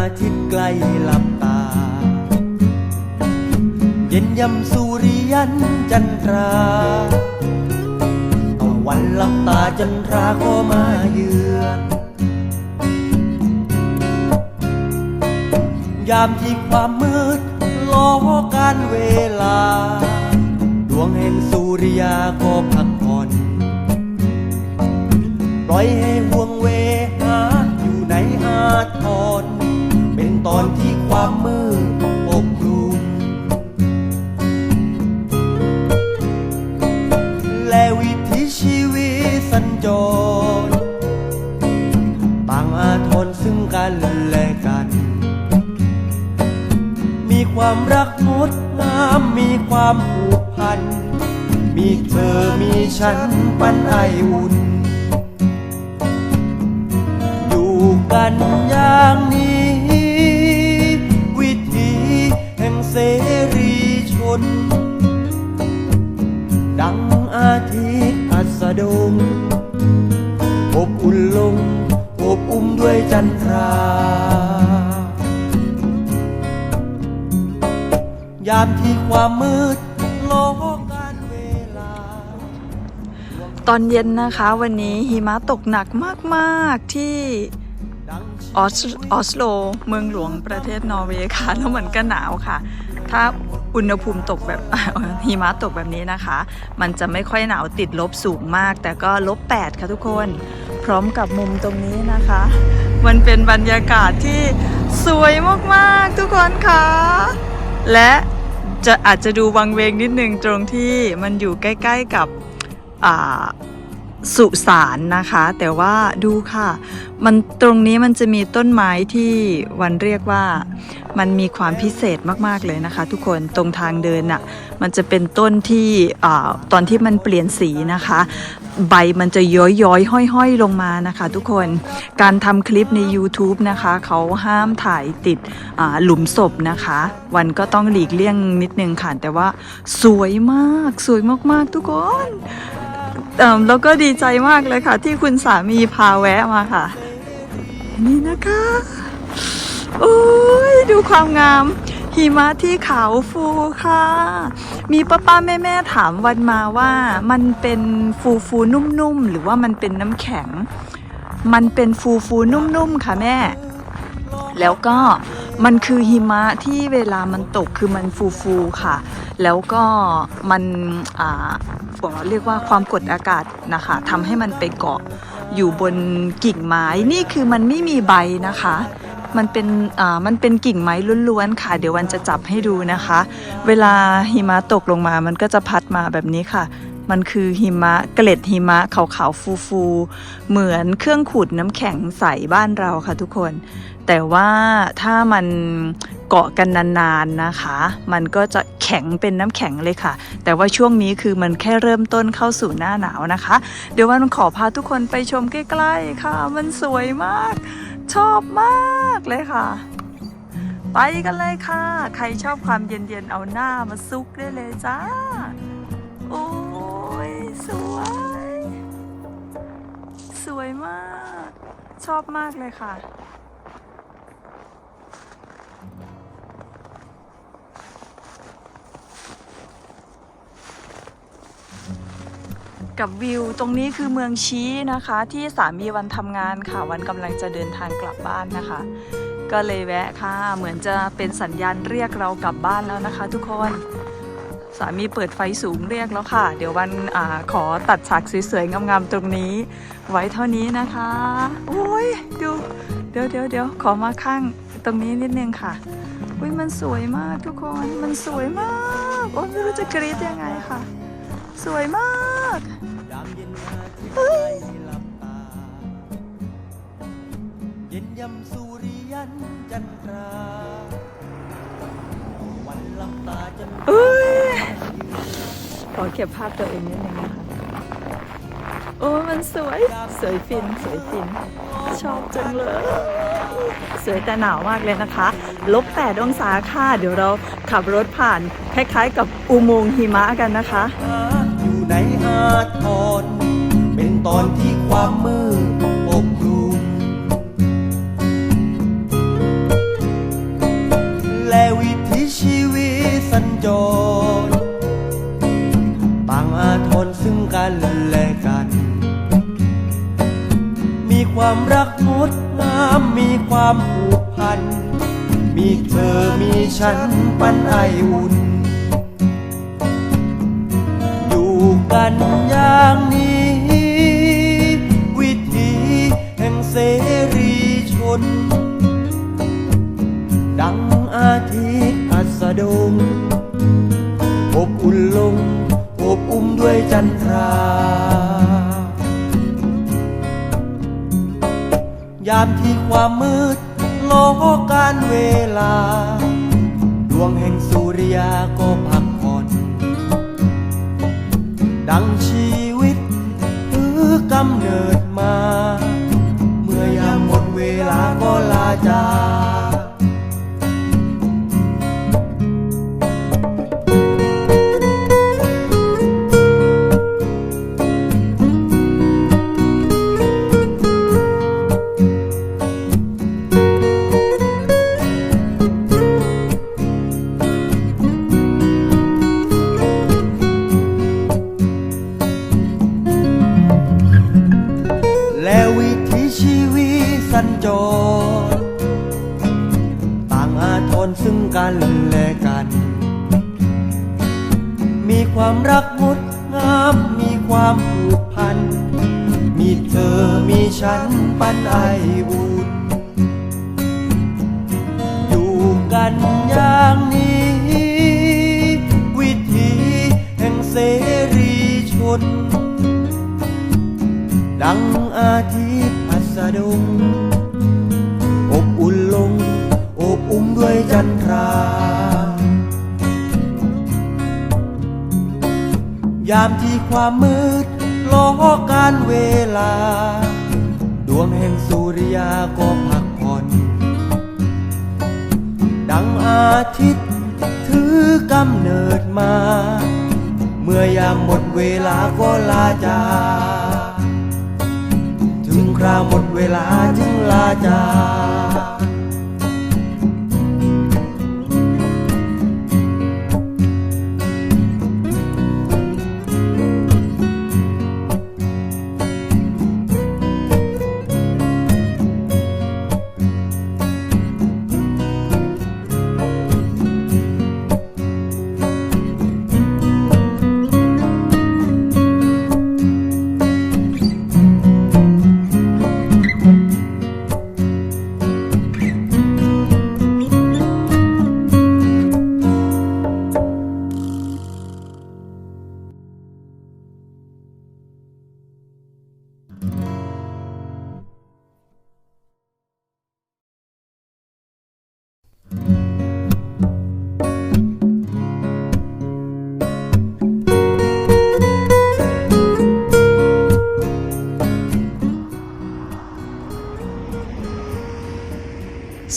ามเย็นอาทิตย์ใกล้หลับตา เย็นยำสุริยันจันทราตะวันหลับตาจันทราก็มาเยือนยามที่ความมืดล้อการเวลา ดวงแห่งสุริยาก็พักผ่อนปล่อยให้ห่วงเวหาอยู่ในอาทร อนที่ความมืดปกคลุมและวิถีชีวิตสัญจรต่างอาทรซึ่งกันและกัน มีความรักงดงามมีความผูกพัน มีเธอมีฉันปันไออุ่น น ดังอาทิตย์อัสดง อบอุ่นลง อบอุ้มด้วยจันทรา ยามที่ความมืดล้อการเวลา ตอนเย็นนะคะวันนี้หิมะตกหนักมากๆที่ออสออสโล เมืองหลวงประเทศนอร์เวย์ค่ะ แล้วมันก็หนาวค่ะ ถ้า อุณหภูมิตกแบบหิมะตกแบบนี้นะคะ มันจะไม่ค่อยหนาวติดลบสูงมาก แต่ก็ลบ8ค่ะทุกคน พร้อมกับมุมตรงนี้นะคะ มันเป็นบรรยากาศที่สวยมากๆทุกคนค่ะ และจะอาจจะดูวังเวงนิดนึงตรงที่มันอยู่ใกล้ ๆกับสุสานนะคะ แต่ว่าดูค่ะ มันตรงนี้มันจะมีต้นไม้ที่วันเรียกว่า มันมีความพิเศษมากๆเลยนะคะ ทุกคนตรงทางเดินน่ะมันจะเป็นต้นที่อตอนที่มันเปลี่ยนสีนะคะ ใบมันจะย้อยย้อยห้อยห้อยๆลงมานะคะ ทุกคนการทำคลิปใน YouTube นะคะเขาห้ามถ่ายติดหลุมศพนะคะ วันก็ต้องหลีกเลี่ยงนิดนึงค่ะแต่ว่าสวยมากสวยมากๆ ทุกคนแล้วก็ดีใจมากเลยค่ะ ที่คุณสามีพาแวะมาค่ะ นี่นะคะ โอ้ยดูความงาม หิมะที่ขาวฟูค่ะ มีป้าป้าแม่แม่ๆถามวันมาว่ามันเป็นฟูฟูนุ่มๆ หรือว่ามันเป็นน้ำแข็ง มันเป็นฟูฟูนุ่มๆ ค่ะแม่ แล้วก็มันคือหิมะที่เวลามันตกคือมันฟูฟูค่ะ แล้วก็มันอ่าเรียกว่าความกดอากาศนะคะทำให้มันไปเกาะอยู่บนกิ่งไม้ นี่คือมันไม่มีใบนะคะ มันเป็นอ่ามันเป็นกิ่งไม้ล้วนๆค่ะ เดี๋ยววันจะจับให้ดูนะคะ เวลาหิมะตกลงมามันก็จะพัดมาแบบนี้ค่ะ มันคือหิมะเกล็ดหิมะขาวๆฟูๆเหมือนเครื่องขูดน้ำแข็งใสบ้านเราค่ะทุกคน แต่ว่าถ้ามันเกาะกันนานๆนะคะ มันก็จะแข็งเป็นน้ำแข็งเลยค่ะ แต่ว่าช่วงนี้คือมันแค่เริ่มต้นเข้าสู่หน้าหนาวนะคะ เดี๋ยววันขอพาทุกคนไปชมใกล้ๆค่ะ มันสวยมาก ชอบมากเลยค่ะ ไปกันเลยค่ะ ใครชอบความเย็นๆ เอาหน้ามาซุกได้เลยจ้า โอ้ยสวย สวยมาก ชอบมากเลยค่ะ กับวิว ตรงนี้คือเมืองชี้นะคะ ที่สามีวันทำงานค่ะ วันกำลังจะเดินทางกลับบ้านนะคะ ก็เลยแวะค่ะ เหมือนจะเป็นสัญญาณเรียกเรากลับบ้านแล้วนะคะ ทุกคนสามีเปิดไฟสูงเรียกแล้วค่ะ เดี๋ยววันอขอตัดฉากสวยๆงามๆตรงนี้ ไว้เท่านี้นะคะโอ้ยดูเดี๋ยวเดี๋ยวเดี๋ยวขอมาข้างตรงนี้นิดนึงค่ะอุ้ยมันสวยมากทุกคนมันสวยมากโอ้ไม่รู้จะกรี๊ดยังไงค่ะ สวยมาก เย็นยำสุริยันจันทราวันลับตาจันทราเอ้ยขอเก็บภาพตัวเองนิดนึงนะคะโอ้มันสวย สวยฟิน สวยฟิน ชอบจังเลย สวยแต่หนาวมากเลยนะคะ ลบ8องศาค่ะ เดี๋ยวเราขับรถผ่าน คล้ายๆกับอุโมงค์หิมะกันนะคะ อยู่ในอาทร เ็นตอนที่ความมืดปกคลุมและวิถีชีวิตสัญจร ต่างอาทนซึ่งกันและกัน มีความรักงดงามมีความผูกพัน มีเธอมีฉันปันไออุ่น อยู่กันอย่างนี้ น ดังอาทิตย์อัสดง อบอุ่นลง อบอุ้มด้วยจันทรา ยามที่ความมืดล้อการเวลา ดวงแห่งสุริยาก็พักผ่อน ดังชีวิตคือกำเนิด จร ต่างอาทรซึ่งกันและกัน มีความรักงดงาม มีความผูกพัน มีเธอมีฉันปันไออุ่นอยู่กันอย่างนี้ วิถีแห่งเสรีชน ดังอาทิตย์อัสดง วยจันทรา ยามที่ความมืดล้อการเวลา ดวงแห่งสุริยาก็พักผ่อน ดังอาทิตย์ถือกำเนิดมา เมื่อยามหมดเวลาก็ลาจากถึงคราวหมดเวลาจึงลาจา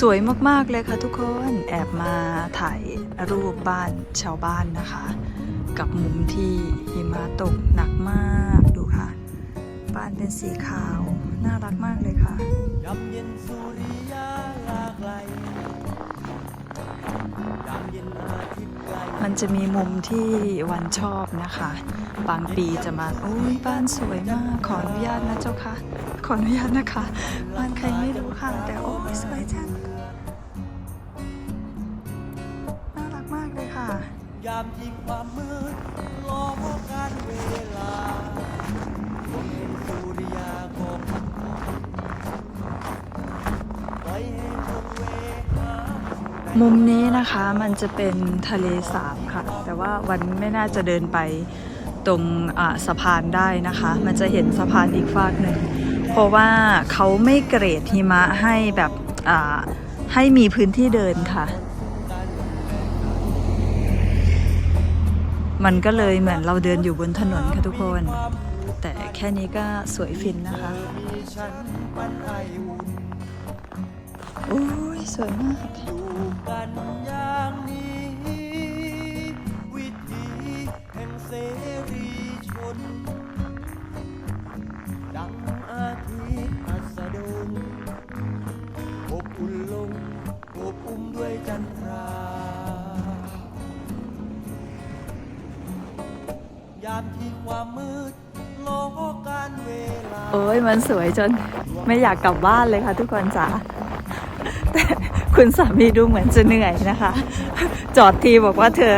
สวยมากๆเลยค่ะทุกคนแอบมาถ่ายรูปบ้านชาวบ้านนะคะ กับมุมที่หิมะตกหนักมากดูค่ะ บ้านเป็นสีขาว น่ารักมากเลยค่ะยำเย็นสุริยาลากไหลมันจะมีมุมที่วันชอบนะคะ บางปีจะมาโอ้ยบ้านสวยมาก ขออนุญาตนะเจ้าค่ะ ขออนุญาตนะคะ บ้านใครไม่รู้ค่ะ แต่โอ้ยสวยจัง ยามที่ความมืดล้อการเวลาดวงแห่งสุริยาก็พักผ่อนปล่อยให้ลงเวหามุมนี้นะคะมันจะเป็นทะเลสาบค่ะ แต่ว่าวันไม่น่าจะเดินไปตรงสะพานได้นะคะ มันจะเห็นสะพานอีกฝากหนึ่งเพราะว่าเขาไม่เกรดหิมะให้แบบให้มีพื้นที่เดินค่ะ มันก็เลยเหมือนเราเดินอยู่บนถนนค่ะทุกคน แต่แค่นี้ก็สวยฟินนะคะโอ้ยสวยมากดังอาทิตย์ โอ้ยมันสวยจนไม่อยากกลับบ้านเลยค่ะทุกคนจ๋าแต่คุณสามีดูเหมือนจะเหนื่อยนะคะ จอดทีบอกว่าเธอ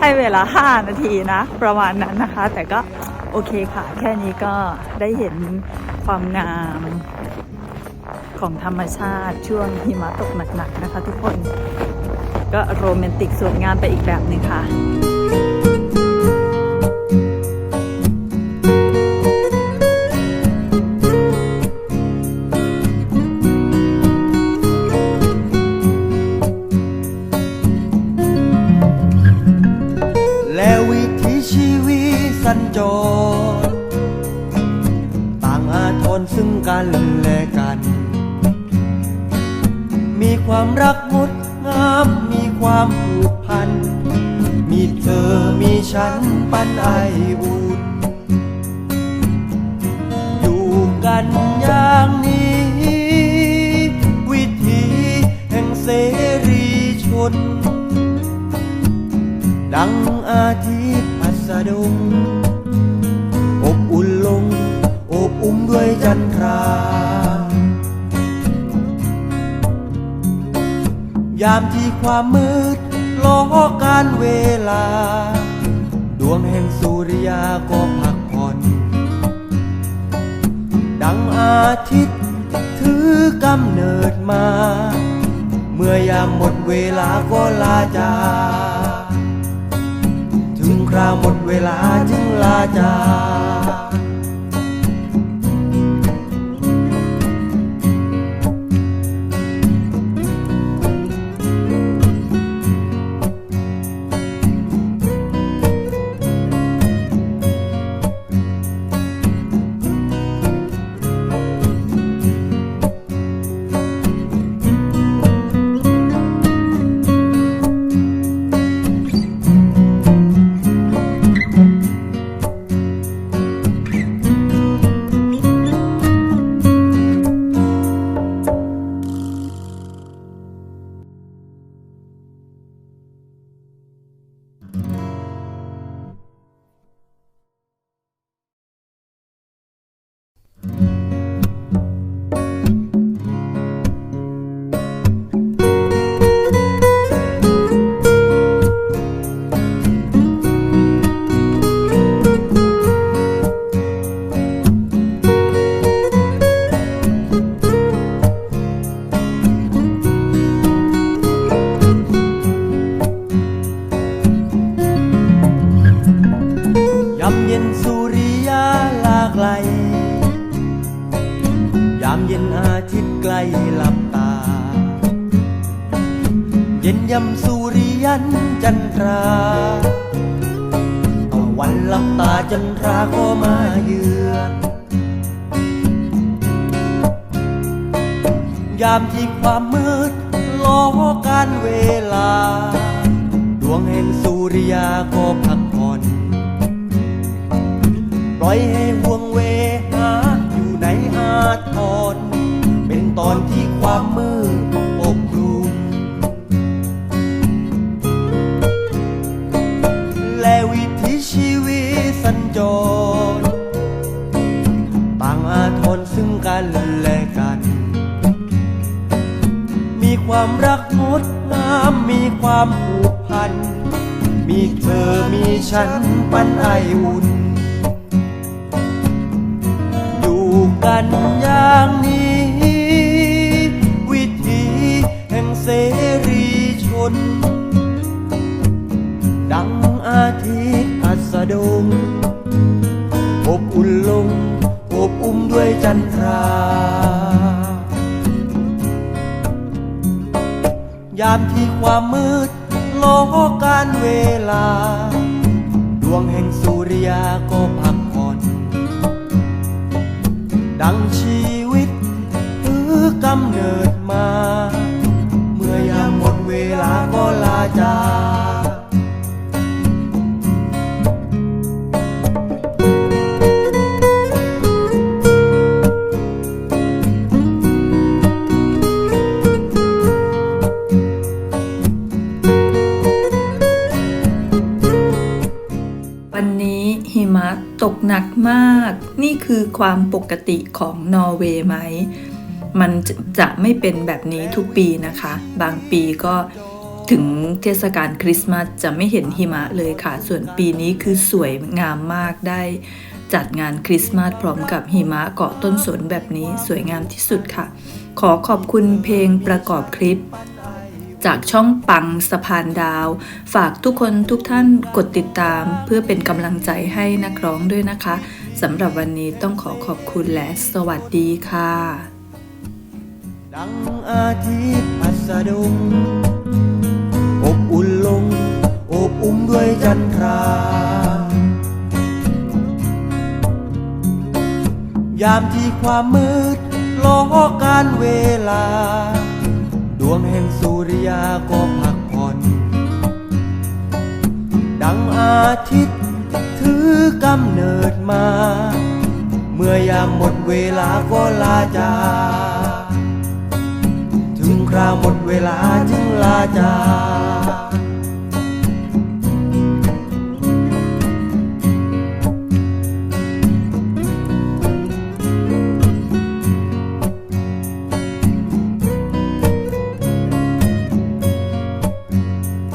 ให้เวลา 5 นาทีนะ ประมาณนั้นนะคะ แต่ก็โอเคค่ะ แค่นี้ก็ได้เห็นความงามของธรรมชาติช่วงหิมะตกหนักๆนะคะทุกคน ก็โรแมนติกสวยงามไปอีกแบบหนึ่งค่ะและ น ดังอาทิตย์อัสดง อบอุ่นลง อบอุ้มด้วยจันทรา ยามที่ความมืดล้อการเวลา ดวงแห่งสุริยาก็พักผ่อน ดังอาทิตย์ถือกำเนิดมา มื่อยามหมดเวลาก็ลาจากถึงคราวหมดเวลาจึงลาจา หลับตาจันทราก็มาเยือนยามที่ความมืดล้อการเวลา ดวงแห่งสุริยาก็พักผ่อนปล่อยให้ห่วงเวหาอยู่ในอาทร ความรักงดงามมีความผูกพัน มีเธอมีฉันปันไออุ่น อยู่กันอย่างนี้ วิถีแห่งเสรีชน ดังอาทิตย์อัสดง อบอุ่นลง อบอุ้มด้วยจันทราามที่ความมืดล้อการเวลา ดวงแห่งสุริยาก็พักผ่อน ดังชีวิตถือกำเนิดมา เมื่อยามหมดเวลาก็ลาจาก ตกหนักมาก นี่คือความปกติของนอร์เวย์ไหม มันจะจะไม่เป็นแบบนี้ทุกปีนะคะ บางปีก็ถึงเทศกาลคริสต์มาสจะไม่เห็นหิมะเลยค่ะ ส่วนปีนี้คือสวยงามมากได้ จัดงานคริสต์มาสพร้อมกับหิมะเกาะต้นสนแบบนี้สวยงามที่สุดค่ะ ขอขอบคุณเพลงประกอบคลิป จากช่องปังสะพานดาว ฝากทุกคนทุกท่านกดติดตาม เพื่อเป็นกำลังใจให้นักร้องด้วยนะคะสำหรับวันนี้ต้องขอขอบคุณและสวัสดีค่ะ ดังอาทิตย์อัสดงอบอุ่นลงอบอุ้มด้วยจันทรา ยามที่ความมืดล้อการเวลา วงแห่งสุริยาก็พักผ่อน ดังอาทิตย์ถือกำเนิดมา เมื่อยามหมดเวลาก็ลาจากถึงคราวหมดเวลาจึงลาจาก